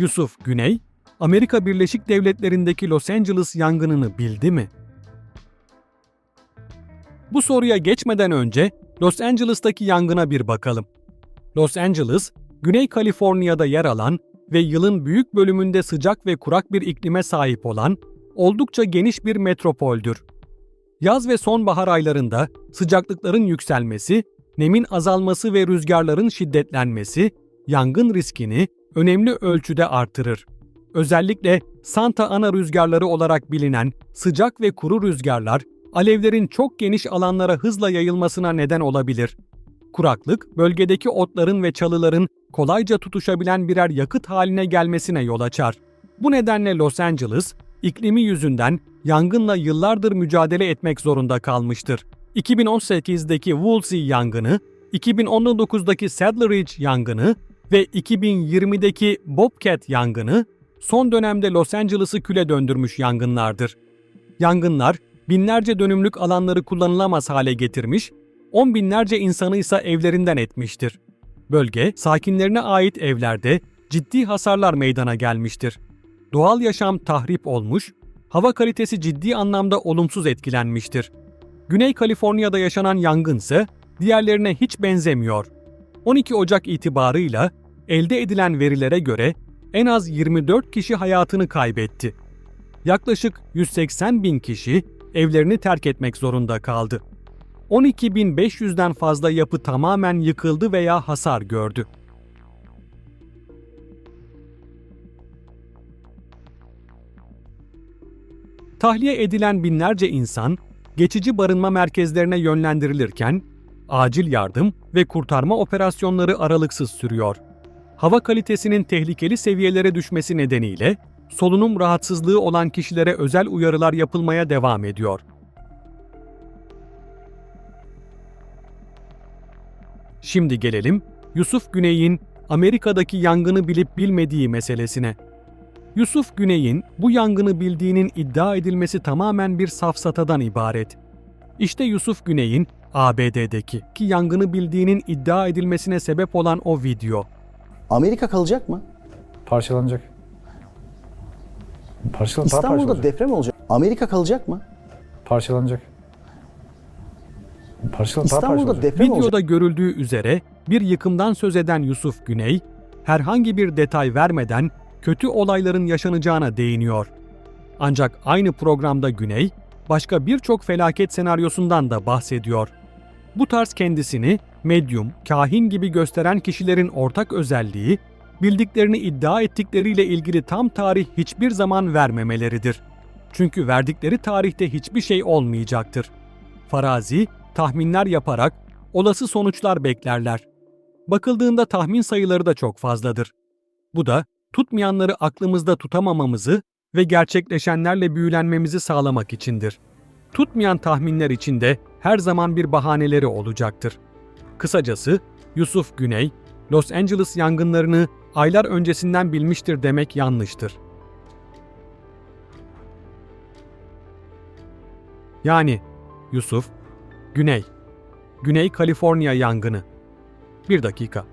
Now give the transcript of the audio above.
Yusuf Güney, Amerika Birleşik Devletleri'ndeki Los Angeles yangınını bildi mi? Bu soruya geçmeden önce Los Angeles'taki yangına bir bakalım. Los Angeles, Güney Kaliforniya'da yer alan ve yılın büyük bölümünde sıcak ve kurak bir iklime sahip olan oldukça geniş bir metropoldür. Yaz ve sonbahar aylarında sıcaklıkların yükselmesi, nemin azalması ve rüzgarların şiddetlenmesi yangın riskini önemli ölçüde artırır. Özellikle Santa Ana rüzgarları olarak bilinen sıcak ve kuru rüzgarlar alevlerin çok geniş alanlara hızla yayılmasına neden olabilir. Kuraklık, bölgedeki otların ve çalıların kolayca tutuşabilen birer yakıt haline gelmesine yol açar. Bu nedenle Los Angeles, iklimi yüzünden yangınla yıllardır mücadele etmek zorunda kalmıştır. 2018'deki Woolsey yangını, 2019'daki Saddle Ridge yangını ve 2020'deki Bobcat yangını son dönemde Los Angeles'ı küle döndürmüş yangınlardır. Yangınlar binlerce dönümlük alanları kullanılamaz hale getirmiş, on binlerce insanı ise evlerinden etmiştir. Bölge, sakinlerine ait evlerde ciddi hasarlar meydana gelmiştir. Doğal yaşam tahrip olmuş, hava kalitesi ciddi anlamda olumsuz etkilenmiştir. Güney Kaliforniya'da yaşanan yangın ise diğerlerine hiç benzemiyor. 12 Ocak itibarıyla elde edilen verilere göre en az 24 kişi hayatını kaybetti. Yaklaşık 180 bin kişi evlerini terk etmek zorunda kaldı. 12.500'den fazla yapı tamamen yıkıldı veya hasar gördü. Tahliye edilen binlerce insan geçici barınma merkezlerine yönlendirilirken acil yardım ve kurtarma operasyonları aralıksız sürüyor. Hava kalitesinin tehlikeli seviyelere düşmesi nedeniyle solunum rahatsızlığı olan kişilere özel uyarılar yapılmaya devam ediyor. Şimdi gelelim Yusuf Güney'in Amerika'daki yangını bilip bilmediği meselesine. Yusuf Güney'in bu yangını bildiğinin iddia edilmesi tamamen bir safsatadan ibaret. İşte Yusuf Güney'in ABD'deki ki yangını bildiğinin iddia edilmesine sebep olan o video. Amerika kalacak mı? Parçalanacak. Parçalan, İstanbul'da parçalanacak. deprem olacak. Amerika kalacak mı? Parçalanacak. Parçalan, İstanbul'da parçalanacak. deprem olacak. Videoda görüldüğü üzere bir yıkımdan söz eden Yusuf Güney, herhangi bir detay vermeden kötü olayların yaşanacağına değiniyor. Ancak aynı programda Güney, başka birçok felaket senaryosundan da bahsediyor. Bu tarz kendisini medyum, kahin gibi gösteren kişilerin ortak özelliği, bildiklerini iddia ettikleriyle ilgili tam tarih hiçbir zaman vermemeleridir. Çünkü verdikleri tarihte hiçbir şey olmayacaktır. Farazi, tahminler yaparak olası sonuçlar beklerler. Bakıldığında tahmin sayıları da çok fazladır. Bu da tutmayanları aklımızda tutamamamızı ve gerçekleşenlerle büyülenmemizi sağlamak içindir. Tutmayan tahminler içinde her zaman bir bahaneleri olacaktır. Kısacası Yusuf Güney, Los Angeles yangınlarını aylar öncesinden bilmiştir demek yanlıştır. Yani Yusuf, Güney, Güney Kaliforniya yangını. Bir dakika.